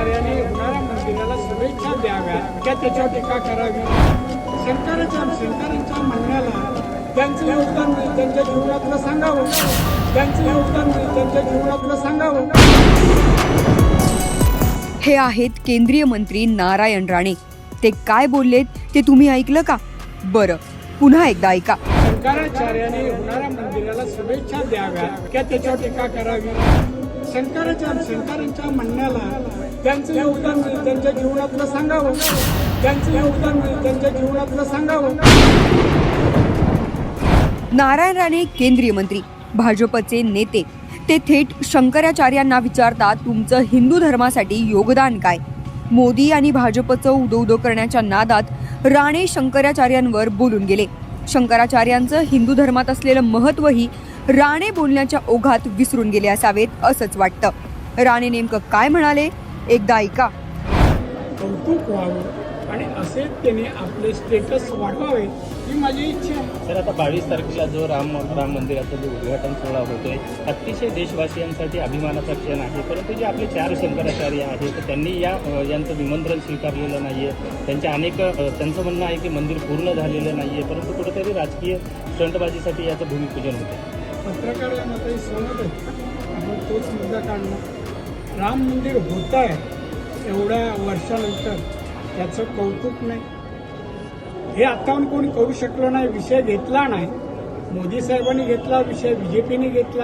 शंकराचार्याने होणाऱ्या मंदिराला शुभेच्छा द्याव्या. त्या त्याच्यावर टीका करावी. शंकराच्या शंकरांच्या म्हणण्याला त्यांचं योगदान त्यांच्या जीवनातलं सांगावं. त्यांचं योगदान त्यांच्या जीवनातलं सांगावं. हे आहेत केंद्रीय मंत्री नारायण राणे. ते काय बोललेत ते तुम्ही ऐकलं का? बरं पुन्हा एकदा ऐका. शंकराचार्याने होणाऱ्या मंदिराला शुभेच्छा द्याव्या. त्या त्याच्यावर टीका करावी. शंकराच्या शंकरांच्या म्हणण्याला त्यांचं योगदान त्यांच्या जीवनातलं सांगावं. त्यांचं योगदान त्यांच्या जीवनातलं सांगावं. नारायण राणे केंद्रीय मंत्री भाजपचे नेते. ते थेट शंकराचार्यांना विचारतात तुमचं हिंदू धर्मासाठी योगदान काय? मोदी आणि भाजपचं उदो उदो करण्याच्या नादात राणे शंकराचार्यांवर बोलून गेले. शंकराचार्यांचं हिंदू धर्मात असलेलं महत्त्वही राणे बोलण्याच्या ओघात विसरून गेले असावेत असंच वाटतं. राणे नेमकं काय म्हणाले? एकदा ऐका कौतुक व्हावं आणि असे त्याने आपले स्टेटस वाढवावे ही माझी इच्छा आहे. सर आता बावीस तारखेला जो राम राम मंदिराचा जो उद्घाटन सोहळा होतोय अतिशय देशवासियांसाठी अभिमानाचा क्षण आहे. परंतु जे आपले चार शंकराचार्य आहेत तर त्यांनी या यांचं निमंत्रण स्वीकारलेलं नाही आहे त्यांच्या अनेक त्यांचं म्हणणं आहे की मंदिर पूर्ण झालेलं नाही आहे परंतु कुठेतरी राजकीय स्टंटबाजीसाठी याचं भूमिपूजन होतं पत्रकार या मताशी सहमत आपण तोच मुद्दा काढणार. राम मंदिर होत आहे एवढ्या वर्षानंतर त्याचं कौतुक नाही. हे आताहून कोणी करू शकलो नाही विषय घेतला नाही. मोदी साहेबांनी घेतला विषय बीजेपीने घेतला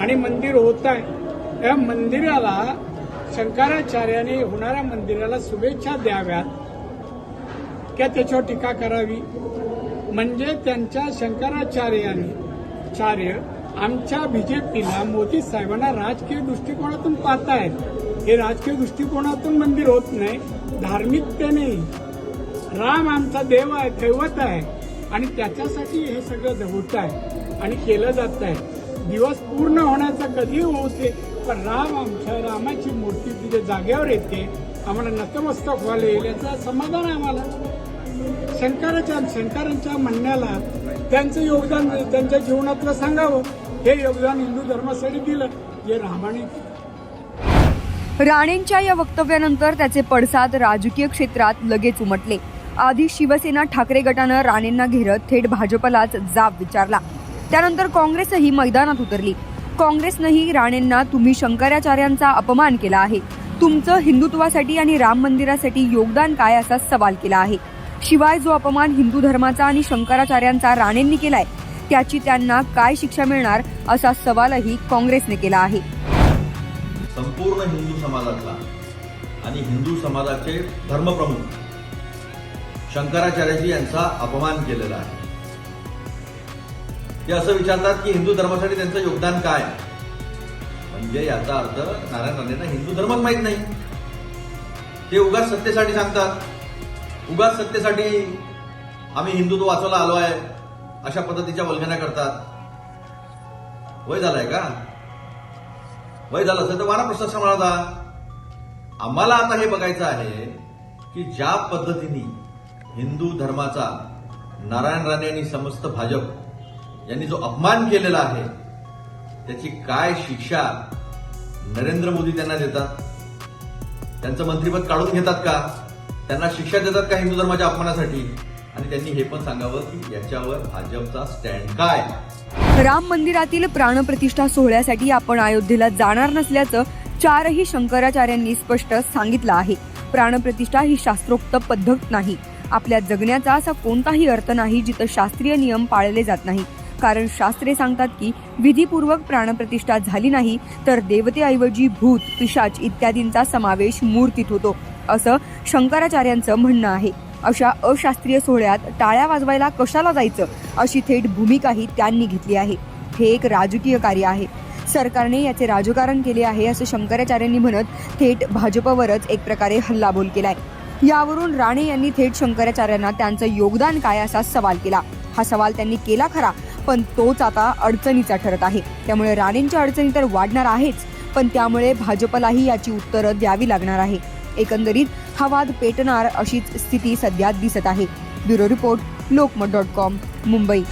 आणि मंदिर होत आहे या मंदिराला शंकराचार्याने होणाऱ्या मंदिराला शुभेच्छा द्याव्यात. किंवा त्याच्यावर टीका करावी? म्हणजे त्यांच्या शंकराचार्याने चार्य आमच्या बीजेपीला मोदी साहेबांना राजकीय दृष्टिकोनातून पाहतायत. हे राजकीय दृष्टिकोनातून मंदिर होत नाही. धार्मिकतेने राम आमचा देव आहे दैवत आहे. आणि त्याच्यासाठी हे सगळं होत आहे आणि केलं जात आहे. दिवस पूर्ण होण्याचा कधी होते पण राम आमच्या रामाची मूर्ती तिथे जागेवर येते. आम्हाला नतमस्तक व्हायला येईल याचं समाधान आम्हाला. शंकराच्या शंकरांच्या म्हणण्याला त्यांचं योगदान त्यांच्या जीवनातलं सांगावं. हे योगदान हिंदू धर्मासाठी दिलं जे रामाने राणेंच्या या वक्तव्यानंतर त्याचे पडसाद राजकीय क्षेत्रात लगेच उमटले. आधी शिवसेना ठाकरे गटानं राणेंना घेरत थेट भाजपलाच जाब विचारला. त्यानंतर काँग्रेसही मैदानात उतरली. काँग्रेसनंही राणेंना तुम्ही शंकराचार्यांचा अपमान केला आहे. तुमचं हिंदुत्वासाठी आणि राम मंदिरासाठी योगदान काय असा सवाल केला आहे. शिवाय जो अपमान हिंदू धर्माचा आणि शंकराचार्यांचा राणेंनी केलाय त्याची त्यांना काय शिक्षा मिळणार असा सवालही काँग्रेसने केला आहे. संपूर्ण हिंदू समाजातला आणि हिंदू समाजाचे धर्मप्रमुख शंकराचार्यजी यांचा अपमान केलेला आहे. ते असं विचारतात की हिंदू धर्मासाठी त्यांचं योगदान काय? म्हणजे याचा अर्थ नारायण राणेंना हिंदू धर्मच माहीत नाही. ते उगाच सत्तेसाठी सांगतात. उगाच सत्तेसाठी आम्ही हिंदुत्व वाचवायला आलो आहे. अशा पद्धतीच्या वल्गण्या करतात. वय झालंय का? वय झालं असेल तर वारा प्रश्न म्हणाला आम्हाला आता हे बघायचं आहे की ज्या पद्धतीने हिंदू धर्माचा नारायण राणे आणि समस्त भाजप यांनी जो अपमान केलेला आहे त्याची काय शिक्षा नरेंद्र मोदी त्यांना देतात? त्यांचं मंत्रिपद काढून घेतात का? त्यांना शिक्षा देतात का हिंदू धर्माच्या अपमानासाठी? आणि त्यांनी हे पण सांगावं की याच्यावर भाजपचा स्टँड काय? राम मंदिरातील प्राणप्रतिष्ठा सोहळ्यासाठी आपण अयोध्येला जाणार नसल्याचं चारही शंकराचार्यांनी स्पष्ट सांगितलं आहे. प्राणप्रतिष्ठा ही शास्त्रोक्त पद्धत नाही. आपल्या जगण्याचा असा कोणताही अर्थ नाही जिथं शास्त्रीय नियम पाळले जात नाही. कारण शास्त्रे सांगतात की विधीपूर्वक प्राणप्रतिष्ठा झाली नाही तर देवतेऐवजी भूत पिशाच इत्यादींचा समावेश मूर्तीत होतो असं शंकराचार्यांचं म्हणणं आहे. अशा अशास्त्रीय सोहळ्यात टाळ्या वाजवायला कशाला जायचं अशी थेट भूमिकाही त्यांनी घेतली आहे. हे एक राजकीय कार्य आहे. सरकारने याचे राजकारण केले आहे असं शंकराचार्यांनी म्हणत थेट भाजपवरच एक प्रकारे हल्लाबोल केलाय. यावरून राणे यांनी थेट शंकराचार्यांना त्यांचं योगदान काय असा सवाल केला. हा सवाल त्यांनी केला खरा पण तोच आता अडचणीचा ठरत आहे. त्यामुळे राणेंच्या अडचणी तर वाढणार आहेच पण त्यामुळे भाजपलाही याची उत्तरं द्यावी लागणार आहे. एकंदरीत हा वाद पेटणार अशीच स्थिती सध्या दिसत आहे. Bureau report Lokmat dot com Mumbai.